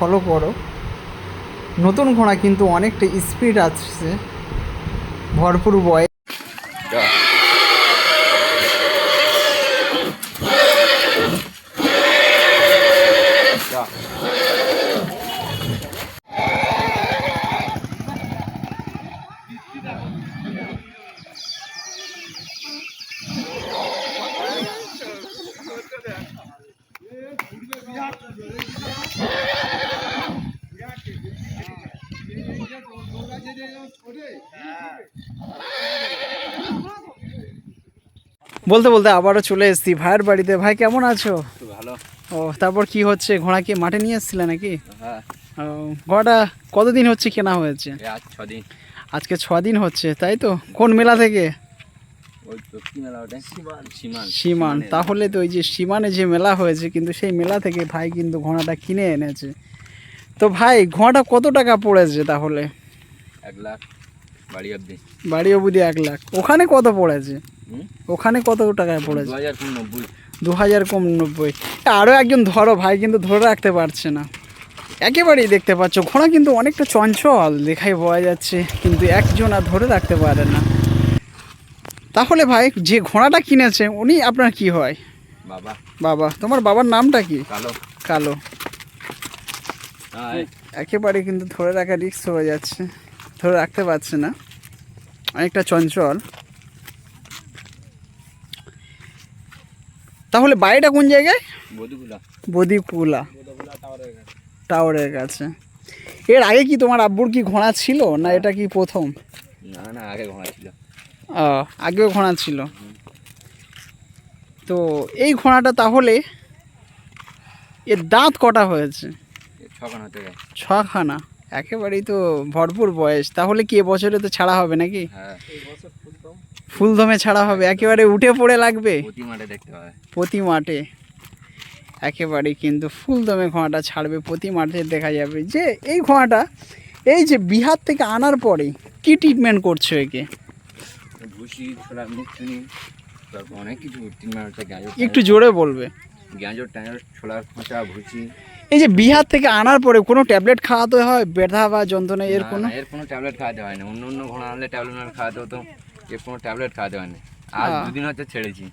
Follow করো। নতুন ঘোড়া কিন্তু অনেকটা স্পিড আসছে। ভরপুর বয় বলতে বলতে আবারও চলে এসেছি। ভাইয়ের বাড়িতে। ভাই কেমন আছো? ভালো। ও তারপর কি হচ্ছে? ঘোড়া কি মাঠে নিয়ে এসেছিলে নাকি? হ্যাঁ। ও, ঘোড়াটা কতদিন হচ্ছে কেনা হয়েছে? আজকে ছ দিন হচ্ছে তাই তো? কোন মেলা থেকে? সীমান। তাহলে তো ওই যে সীমানে যে মেলা হয়েছে কিন্তু সেই মেলা থেকে ভাই কিন্তু ঘোড়াটা কিনে এনেছে। তো ভাই ঘোড়াটা কত টাকা পড়েছে তাহলে? এক লাখ বাড়ি অব্দি বাড়ি অবধি এক লাখ। ওখানে কত পড়েছে? ওখানে কত টাকায় পড়েছে? দু হাজার কম নব্বই। আরও একজন ধরো ভাই কিন্তু ধরে রাখতে পারছে না। একেবারেই দেখতে পাচ্ছ ঘোড়া কিন্তু অনেকটা চঞ্চল দেখাই পাওয়া যাচ্ছে কিন্তু একজন আর ধরে রাখতে পারে না। তাহলে ভাই যে ঘোড়াটা কিনেছে উনি আপনার কি হয়? বাবা। বাবা তোমার বাবার নামটা কি? কালো। কালো। একেবারে কিন্তু ধরে রাখা রিস্ক হয়ে যাচ্ছে ধরে রাখতে পারছে না। অনেকটা চঞ্চল। তাহলে বাড়িটা কোন জায়গায়? বদিকুলা টাওয়ারের কাছে। এর আগে কি তোমার আব্বুর কি ঘোড়া ছিল না এটা কি প্রথম? না না আগে ঘোড়া ছিল। ও, আগেও ঘোড়া ছিল। তো এই ঘোড়াটা তাহলে এর দাঁত কটা হয়েছে? ছখানা একেবারেই তো ভরপুর বয়স। তাহলে কি এবছরে তো ছাড়া হবে নাকি? হ্যাঁ। ফুলদমে ছাড়া হবে একেবারে উঠে পড়ে লাগবে। প্রতি মাঠে দেখতে প্রতি মাঠে। একেবারে কিন্তু ফুলদমে ঘোড়াটা ছাড়বে প্রতি মাঠে দেখা যাবে। যে এই ঘোড়াটা এই যে বিহার থেকে আনার পরে কি ট্রিটমেন্ট করছ একে? ভুসি ছোলা মুখ তারপর অনেক কিছু তিন মাঠে গাঁজর একটু জোরে বলবে। গাঁজর ছোলার খোঁচা ভুসি। এই যে বিহার থেকে আনার পরে কোনো ট্যাবলেট খাওয়াতে হয়? ব্যথা বা যন্ত্রণা এর কোনো? এর কোনো ট্যাবলেট খাওয়াতে হয় না। অন্য অন্য ঘোড়া আনলে ট্যাবলেট খাওয়াতে হতো। এর কোনো ট্যাবলেট খাওয়াতে হয় না আজ আহ। দুদিন হচ্ছে ছেড়েছি।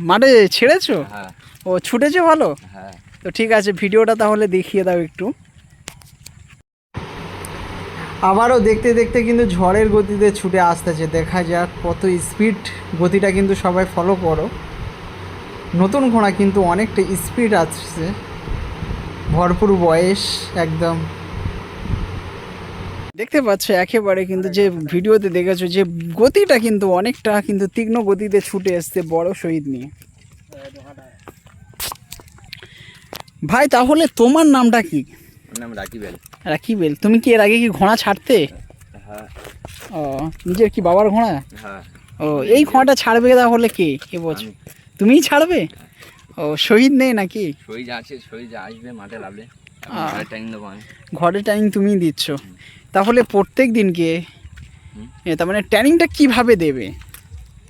মাঠে ছেড়েছো? হ্যাঁ। ও ছুটেছে ভালো? হ্যাঁ। তো ঠিক আছে ভিডিওটা তাহলে দেখিয়ে দাও একটু। আবারও দেখতে দেখতে কিন্তু ঝড়ের গতিতে ছুটে আসতেছে। দেখা যাক কত স্পিড গতিটা কিন্তু সবাই ফলো করো। নতুন ঘোড়া কিন্তু অনেকটা স্পিড আসছে। ভরপুর বয়স একদম দেখতে পাচ্ছ একেবারে কিন্তু যে ভিডিওতে দেখেছ যে গতিটা কিন্তু অনেকটা কিন্তু তীক্ষ্ণ গতিতে ছুটে এসছে বড় শহীদ নিয়ে। ভাই তাহলে তোমার নামটা কি? নাম রাকিবেল রাকিবেল তুমি কি এর আগে কি ঘোড়া ছাড়তে? হ্যাঁ। ও নিজের কি বাবার ঘোড়া? হ্যাঁ। ও এই ঘোড়াটা ছাড়বে তাহলে কে? কে বলছো? তুমিই ছাড়বে? ও শহীদ নেই নাকি? শরীর আছে শরীর আসবে মাঠে লাভলে আহ। টাইম তুমিই দিচ্ছ। তাহলে প্রত্যেক দিনকে। তার মানে ট্যানিংটা কীভাবে দেবে?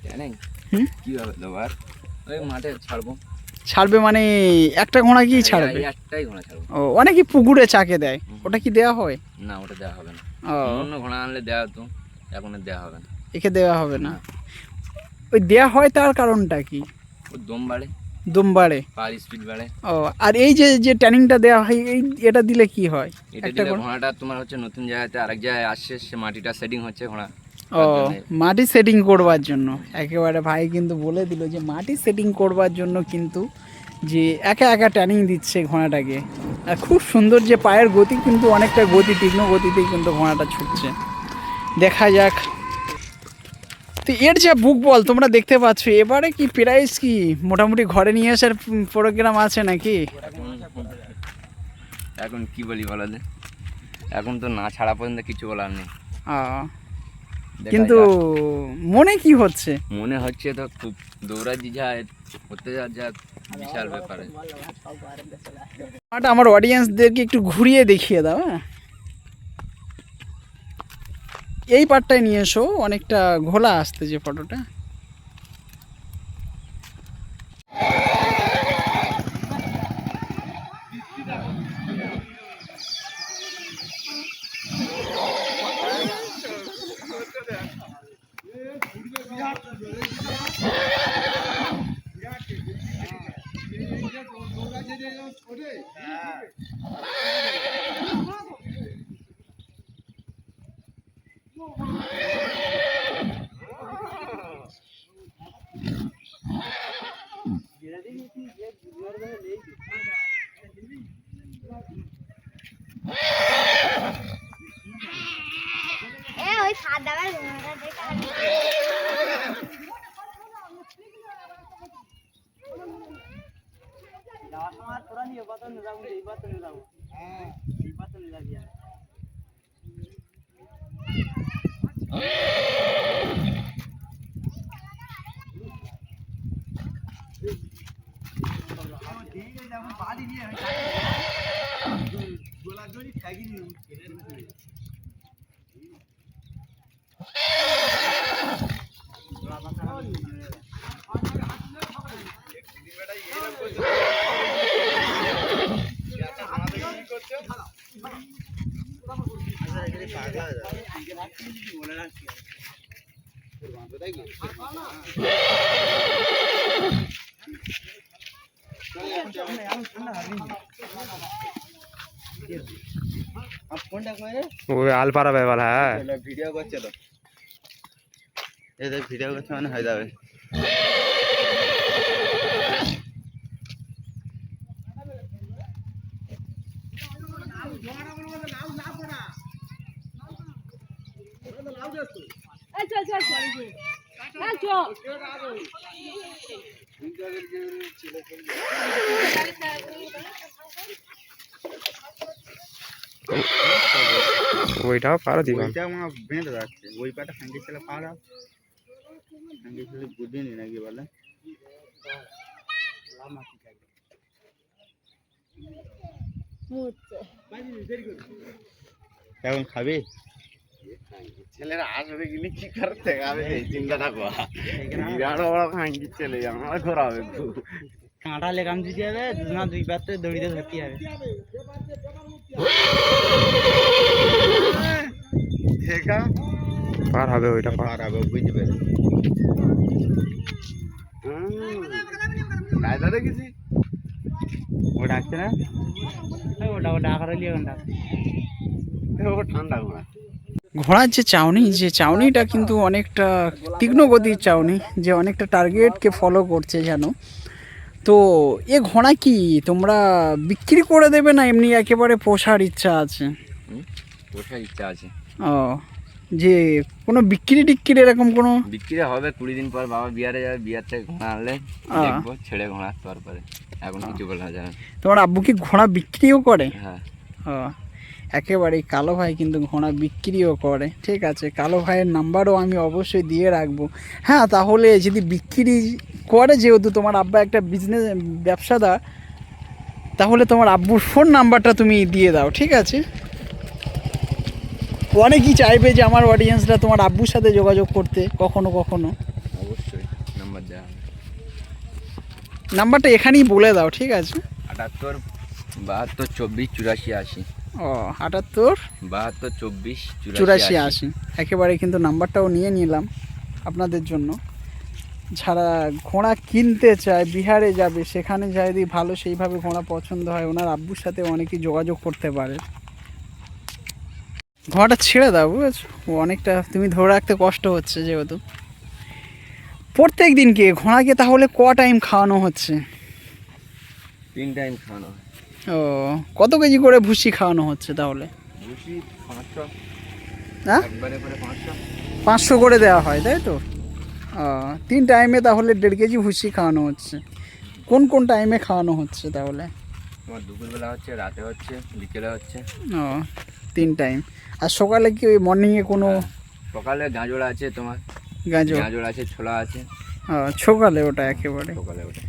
জানেন হুম? কীভাবে দেবো? আর ওই মাঠে ছাড়বো। ছাড়বে মানে একটা ঘোড়া কি ছাড়বে? এই একটাই ঘোড়া ছাড়বো। ও অনেকে পুকুরে চাকে দেয়। ওটা কি দেওয়া হয়? না ওটা দেওয়া হবে না। অন্য ঘোড়া আনলে দেওয়া হতো এখন দেওয়া হবে না। একে দেওয়া হবে না। ওই দেওয়া হয় তার কারণটা কি? ও দম বাড়ে। দম বাড়ে পার স্পিড বাড়ে। ও আর এই যে যে ট্যানিংটা দেওয়া হয় এই এটা দিলে কি হয়? এটা দিলে ঘোড়াটা তোমার হচ্ছে নতুন জায়গাতে আরেক জায়গায় আসছে সে মাটিটা সেটিং হচ্ছে ঘোড়া। ও মাটি সেটিং করবার জন্য। একেবারে ভাই কিন্তু বলে দিল যে মাটি সেটিং করবার জন্য কিন্তু যে একা একা ট্যানিং দিচ্ছে ঘোড়াটাকে। আর খুব সুন্দর যে পায়ের গতি কিন্তু অনেকটা গতি তীক্ষ্ণ গতিতেই কিন্তু ঘোড়াটা ছুটছে। দেখা যাক তো এর যে বুক বল তোমরা দেখতে পাচ্ছ। এবারে কি প্রাইস কি? মোটামুটি ঘরে নিয়ে আসার প্রোগ্রাম আছে নাকি? এখন কি বলি বলো? এখন তো না ছাড়া পর্যন্ত কিছু বলার নেই। কিন্তু মনে কি হচ্ছে? মনে হচ্ছে তো খুব দৌড়াচ্ছি যা হতে যা যা বিশাল ব্যাপারে। আমার অডিয়েন্সদেরকে একটু ঘুরিয়ে দেখিয়ে দাও হ্যাঁ? এই পাটটায় নিয়ে এসো অনেকটা ঘোলা আসতে যে ফটোটা। যাওয়ার সময় তোরা নিয়ে বাতন যাব এই বাতনে যাব হ্যাঁ। এই বাতনে যাবি আর। ગોલા ગોલી ખાઈ ગઈ ফোনটা করে ওই আলপাড়া ব্যাপার হ্যাঁ ভিডিও করছে তো এদের ভিডিও করছে মানে হয়ে যাবে ওইটাও পারো দিবাম ওইটা আমার বেঁধে যাচ্ছে ওই পাটা সঙ্গে ছেলে পাড়া। সঙ্গে ছেলে বুঝিনি নাকি বলে? এখন খাবি? ছেলেরা আসবে কিনে কি করতে হবে এই চিন্তাটা করা। বিরাট বড় খাঙ্কি ছেলে আমরা করাবে কাঁটা লেগাম দিতে হবে না দুই পাত্রে দড়িতে ধরতে হবে। পার হবে ওইটা পার। পারাবে বুঝবে কায়দা দেখেছি? ও ডাকছে না? ওটা ওটা আকার লিয়ে ডাক। ও ঠান্ডা ঘোড়া। ঘোড়ার যে চাউনি যে চাউনিটা কিন্তু অনেকটা তীক্ষ্ণ গতির চাউনি যে অনেকটা টার্গেটকে ফলো করছে যেন। তো এ ঘোড়া কি? তোমরা বিক্রি করে দেবে না এমনি একেবারে পোষার ইচ্ছা আছে? পোষার ইচ্ছা আছে। ও যে কোনো বিক্রি টিক্কির এরকম কোনো? বিক্রি হবে কুড়ি দিন পর বাবা বিয়ারে যাবে বিয়ার থেকে ঘোড়া আনলে। দেখব ছেড়ে ঘোড়া তারপরে এখন কিছু বলা যাবে তোমার আব্বু কি ঘোড়া বিক্রিও করে? হ্যাঁ। একেবারেই কালো ভাই কিন্তু ঘোড়া বিক্রিও করে। ঠিক আছে কালো ভাইয়ের নাম্বারও আমি অবশ্যই দিয়ে রাখব। হ্যাঁ তাহলে যদি বিক্রি করে যেহেতু তোমার আব্বা একটা বিজনেস ব্যবসাদার তাহলে তোমার আব্বুর ফোন নাম্বারটা তুমি দিয়ে দাও ঠিক আছে? অনেকই চাইবে যে আমার অডিয়েন্সরা তোমার আব্বুর সাথে যোগাযোগ করতে কখনো কখনো। অবশ্যই নাম্বার দেওয়া নাম্বারটা এখানেই বলে দাও ঠিক আছে? আটাত্তর বাহাত্তর চব্বিশ চুরাশি আশি। ও আটাত্তর? বাহাত্তর চব্বিশ চুরাশি আশি। একেবারে কিন্তু নাম্বারটাও নিয়ে নিলাম আপনাদের জন্য। যারা ঘোড়া কিনতে চায় বিহারে যাবে সেখানে যদি ভালো সেইভাবে ঘোড়া পছন্দ হয় ওনার আব্বুর সাথে অনেকেই যোগাযোগ করতে পারে। ঘোড়াটা ছেড়ে দাও বুঝেছ? ও অনেকটা তুমি ধরে রাখতে কষ্ট হচ্ছে যেহেতু। প্রত্যেক দিনকে ঘোড়াকে তাহলে ক টাইম খাওয়ানো হচ্ছে? তিন টাইম খাওয়ানো হয় ও কত কেজি করে ভুসি খাওয়ানো হচ্ছে তাহলে? হ্যাঁ? করে পাঁচশো। করে দেওয়া হয় তাই তো? তিন টাইমে তাহলে দেড় কেজি ভুসি খাওয়ানো হচ্ছে। কোন কোন টাইমে খাওয়ানো হচ্ছে তাহলে? তোমার দুপুরবেলা হচ্ছে রাতে হচ্ছে বিকেলে হচ্ছে। ও তিন টাইম। আর সকালে কি ওই মর্নিংয়ে কোনো সকালে গাজর আছে তোমার। গাজর? গাজর আছে ছোলা আছে। সকালে ওটা একেবারে। সকালে ওটা।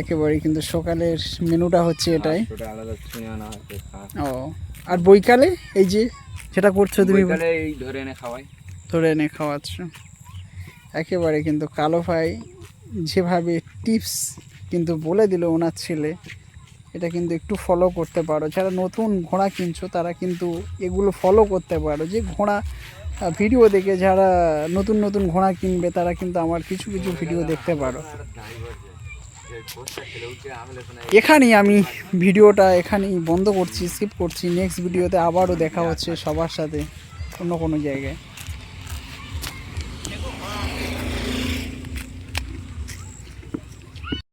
একেবারে কিন্তু সকালের মেনুটা হচ্ছে এটাই। ও আর বৈকালে এই যে যেটা করছ তুমি ধরে এনে খাওয়াই। ধরে এনে খাওয়াচ্ছ। একেবারে কিন্তু কালো ভাই যেভাবে টিপস কিন্তু বলে দিল ওনার ছেলে এটা কিন্তু একটু ফলো করতে পারো। যারা নতুন ঘোড়া কিনছো তারা কিন্তু এগুলো ফলো করতে পারো। যে ঘোড়া ভিডিও দেখে যারা নতুন নতুন ঘোড়া কিনবে তারা কিন্তু আমার কিছু কিছু ভিডিও দেখতে পারো। এখানেই আমি ভিডিওটা এখানেই বন্ধ করছি স্কিপ করছি। নেক্সট ভিডিওতে আবারও দেখা হচ্ছে সবার সাথে অন্য কোনো জায়গায়।